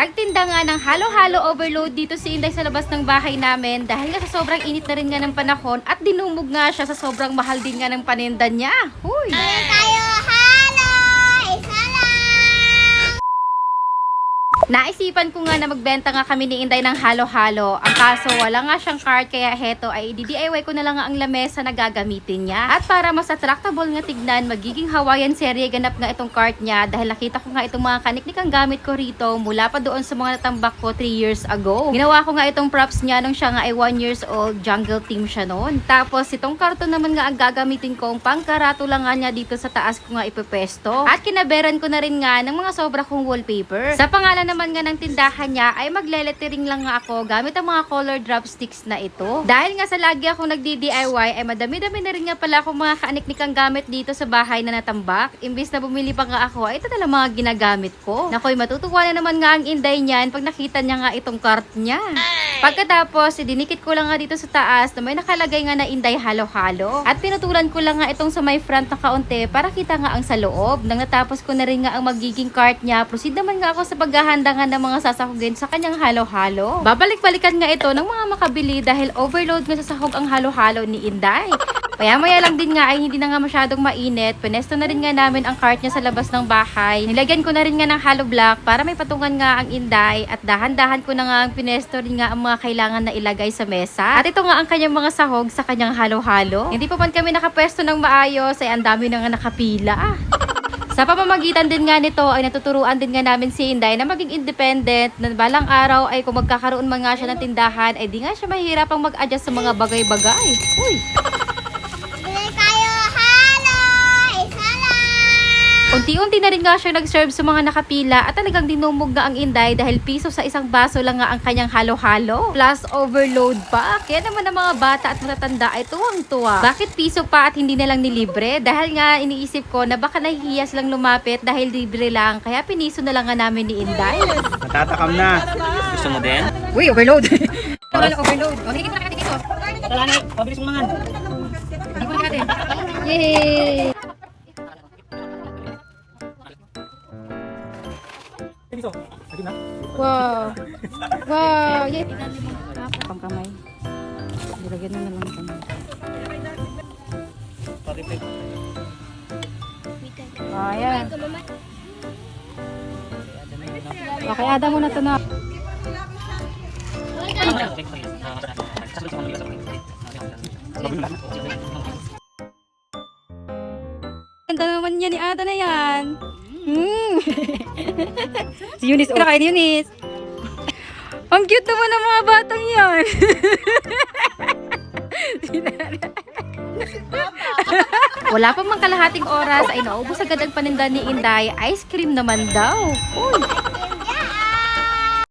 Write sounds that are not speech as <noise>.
Nagtinda nga ng halo-halo overload dito si Inday sa labas ng bahay namin dahil nga sa sobrang init na rin nga ng panahon at dinumog nga siya sa sobrang mahal din nga ng paninda niya. Huy! tayo, Naisipan ko nga na magbenta nga kami ni Inday ng halo-halo. Ang kaso, wala nga siyang card kaya heto ay di-DIY ko na lang nga ang lamesa na gagamitin niya. At para mas attractable nga tignan, magiging Hawaiian serye ganap nga itong cart niya dahil nakita ko nga itong mga kaniknikang gamit ko rito mula pa doon sa mga natambak ko 3 years ago. Ginawa ko nga itong props niya nung siya nga ay 1 years old, jungle team siya noon. Tapos itong karton naman nga ang gagamitin kong pangkarato lang nga niya dito sa taas ko nga ipepesto. At kinaberan ko na rin nga ng mga sobra kong wallpaper. Sa pangalan naman nga ng tindahan niya ay maglelettering lang nga ako gamit ang mga color drop sticks na ito. Dahil nga sa lagi akong nagdi-DIY ay madami-dami na rin nga pala akong mga kaaniknikang gamit dito sa bahay na natambak. Imbis na bumili pa nga ako ito na lang mga ginagamit ko. Nakoy matutuwa na naman nga ang inday niyan pag nakita niya nga itong cart niya. Pagkatapos, dinikit ko lang nga dito sa taas na may nakalagay nga na inday halo-halo. At pinutulan ko lang nga itong sa may front na kaunti para kita nga ang sa loob. Nang natapos ko na rin nga ang magiging cart niya, proceed naman nga ako sa paghahanda nga ng mga sasahugin sa kanyang halo-halo. Babalik-balikan nga ito ng mga makabili dahil overload nga sa sahog ang halo-halo ni Inday. Maya-maya lang din nga ay hindi na nga masyadong mainit. Pinesto na rin nga namin ang cart niya sa labas ng bahay. Nilagyan ko na rin nga ng hollow block para may patungan nga ang inday at dahan-dahan ko na nga ang pinesto rin nga ang mga kailangan na ilagay sa mesa. At ito nga ang kanyang mga sahog sa kanyang halo-halo. Hindi pa man kami nakapwesto ng maayos ay ang dami na nga nakapila. Sa pamamagitan din nga nito ay natuturuan din nga namin si Inday na maging independent na balang araw ay kung magkakaroon man nga siya ng tindahan ay di nga siya mahirapang mag-adjust sa mga bagay-bagay. Uy! Bili tayo, halo! Isa lang! Unti-unti na rin nga siya nag-serve sa mga nakapila at talagang dinumog nga ang Inday dahil piso sa isang baso lang nga ang kanyang halo-halo. Plus overload pa. Kaya naman ang mga bata at matatanda ay tuwang-tuwa. Bakit piso pa at hindi na lang nilibre? Dahil nga iniisip ko na baka nahihiyas lang lumapit dahil libre lang. Kaya piniso na lang nga namin ni Inday. Natatakam na. Gusto mo din? Uy, overload! <laughs> Wala overload. O, higit na natin dito. Tala na, pabilis mo mangan. Mo. Yay! Dito. Lagi na. Wow! Wow! Yay! Pang kamay. Nilagyan na lang kamay. Pati-pit. Ayan. Okay, ada mo na ito na. Ganda naman yan ni Ada na yan. Hmm. <laughs> si Eunice. Kaya kayo ni Eunice. Ang cute naman ng mga batang yan. <laughs> Wala pa mang kalahating oras ay naubos agad ang paninda ni Inday. Ice cream naman daw. Uy.